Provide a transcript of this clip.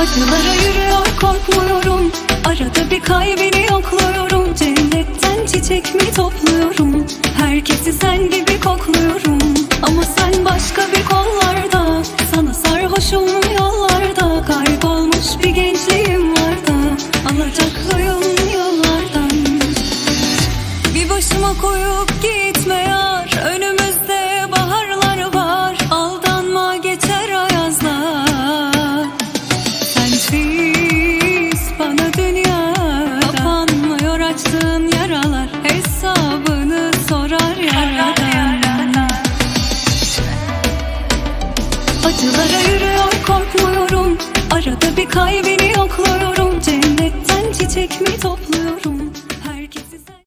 Acılara yürüyor korkmuyorum Arada bir kalbini yokluyorum. Cennetten çiçek mi topluyorum? Herkesi sen gibi kokluyorum. Ama sen başka bir kollarda Sana sarhoşum yollarda Kaybolmuş bir gençliğim var da Alacaklıyım yollardan. Bir başıma koyup gitme yar Önümüzde yaralar Hesabını sorar yaradan Acılara yürüyor korkmuyorum. Arada bir kalbini yokluyorum. Cennetten çiçek mi topluyorum